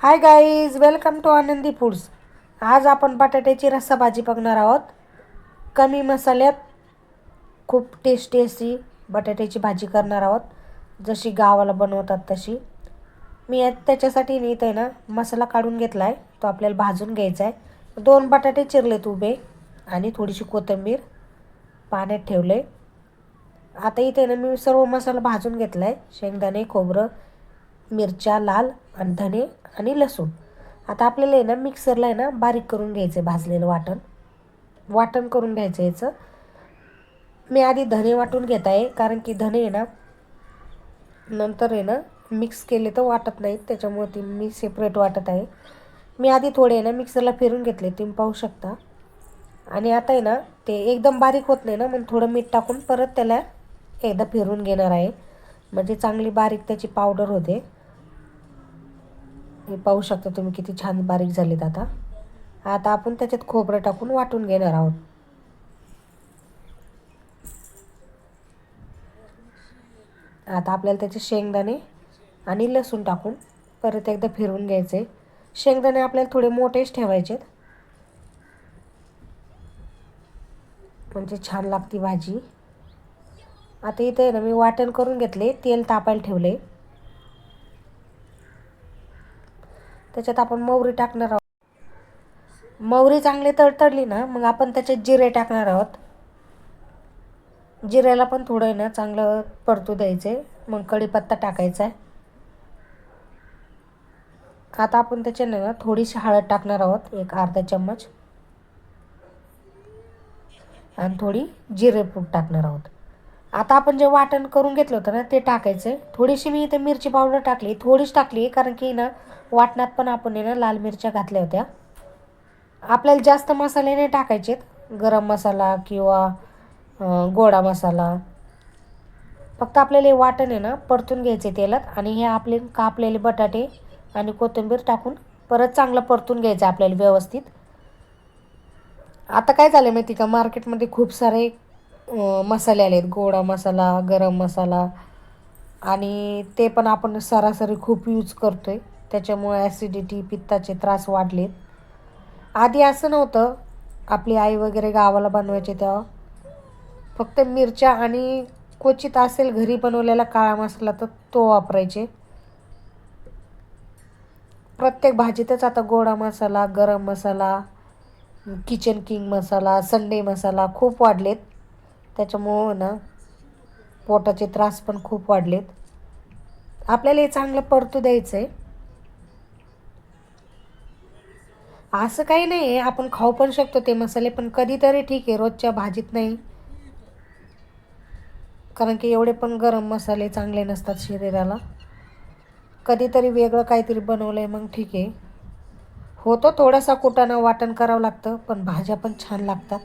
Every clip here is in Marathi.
Hi guys welcome to Anandi foods आज आपण बटाट्याची रस्सा भाजी बघणार आहोत. कमी मसाल्यात खूप टेस्टी अशी बटाट्याची भाजी करणार आहोत. जशी गावाला बनवतात तशी. मी त्याच्यासाठी नीट आहे ना मसाला काढून घेतला आहे तो आपल्याला भाजून घ्यायचा आहे. दोन बटाटे चिरलेत उभे आणि थोडीशी कोथिंबीर पाण्यात ठेवले आता इथे ना मी सर्व मसाला भाजून घेतला आहे शेंगदाणे खोबरं मिरच्या लाल आणि धने आणि लसूण. आता आपल्याला आहे ना मिक्सरला आहे ना बारीक करून घ्यायचं आहे भाजलेलं वाटण. वाटण करून घ्यायचं याचं. मी आधी धने वाटून घेत आहे कारण की धने आहे ना नंतर आहे ना मिक्स केले तर वाटत नाहीत त्याच्यामुळे ती मी सेपरेट वाटत आहे. मी आधी थोडे आहे ना मिक्सरला फिरून घेतले तुम्ही पाहू शकता. आणि आता आहे ना ते एकदम बारीक होत नाही ना मग थोडं मीठ टाकून परत त्याला एकदा फिरून घेणार आहे. म्हणजे चांगली बारीक त्याची पावडर होते. हे पाहू शकता तुम्ही किती छान बारीक झालेत आता. आता आपण त्याच्यात खोबरं टाकून वाटून घेणार आहोत. आता आपल्याला त्याचे शेंगदाणे आणि लसूण टाकून परत एकदा फिरवून घ्यायचे. शेंगदाणे आपल्याला थोडे मोठेच ठेवायचे म्हणजे छान लागती भाजी. आता इथे आहे ना मी वाटण करून घेतले तेल तापायला ठेवले. त्याच्यात आपण मोहरी टाकणार आहोत. मोहरी चांगली तडतडली ना मग आपण त्याच्यात जिरे टाकणार आहोत. जिऱ्याला पण थोडं आहे ना चांगलं परतू द्यायचे मग कढीपत्ता टाकायचा आहे. आता आपण त्याच्या ना थोडीशी हळद टाकणार आहोत एक अर्धा चम्मच. आणि थोडी जिरेपूड टाकणार आहोत. आता आपण जे वाटण करून घेतलं होतं ना ते टाकायचं. थोडीशी मी इथे मिरची पावडर टाकली. थोडीच टाकली कारण की ना वाटणात पण आपण ना लाल मिरच्या घातल्या होत्या. आपल्याला जास्त मसाले नाही टाकायचेत. गरम मसाला किंवा गोडा मसाला. फक्त आपल्याला हे वाटण आहे ना परतून घ्यायचे तेलात. आणि हे आपले कापलेले बटाटे आणि कोथिंबीर टाकून परत चांगलं परतून घ्यायचं आपल्याला व्यवस्थित. आता काय झालं माहिती का? मार्केटमध्ये खूप सारे मसाले आले आहेत गोडा मसाला गरम मसाला. आणि ते पण आपण सरासरी खूप यूज करतो आहे त्याच्यामुळे ॲसिडिटी पित्ताचे त्रास वाढलेत. आधी असं नव्हतं. आपली आई वगैरे गावाला बनवायचे तेव्हा. फक्त मिरच्या आणि क्वचित असेल घरी बनवलेला काळा मसाला तर तो वापरायचे. प्रत्येक भाजीतच आता goda masala garam masala kitchen king masala Sunday masala खूप वाढलेत. त्याच्यामुळं ना पोटाचे त्रास पण खूप वाढलेत. आपल्याला हे चांगलं परतू द्यायचं आहे असं काही नाही आहे आपण खाऊ पण शकतो ते मसाले पण कधीतरी ठीक आहे रोजच्या भाजीत नाही. कारण की एवढे पण गरम मसाले चांगले नसतात शरीराला. कधीतरी वेगळं काहीतरी बनवलं आहे मग ठीक आहे. होतो थोडासा कुटाणा वाटण करावं लागतं पण भाज्या पण छान लागतात.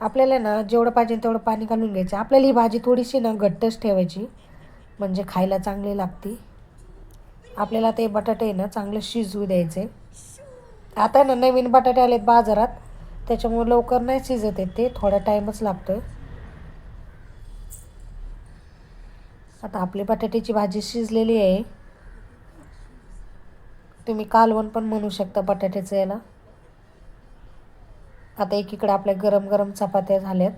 आपल्याला ना जेवढं पाहिजे तेवढं पाणी घालून घ्यायचं. आपल्याला ही भाजी थोडीशी ना घट्टच ठेवायची. म्हणजे खायला चांगली लागते. आपल्याला ते बटाटे ना चांगलं शिजवू द्यायचे. आता ना नवीन बटाटे आलेत बाजारात. त्याच्यामुळे लवकर नाही शिजत येत ते. थोडा टाईमच लागतो आहे आता आपली बटाट्याची भाजी शिजलेली आहे. तुम्ही कालवण पण म्हणू शकता बटाट्याचं याला. आता एकीकडे आपल्या गरम गरम चपात्या झाल्यात.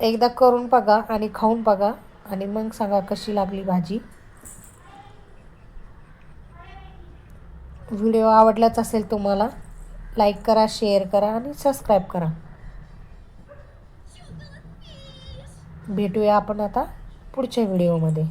एकदा करून बघा आणि खाऊन बघा आणि मग सांगा कशी लागली भाजी. व्हिडिओ आवडलाच असेल तुम्हाला लाईक करा शेअर करा आणि सबस्क्राईब करा. भेटूया आपण आता पुढच्या व्हिडिओमध्ये.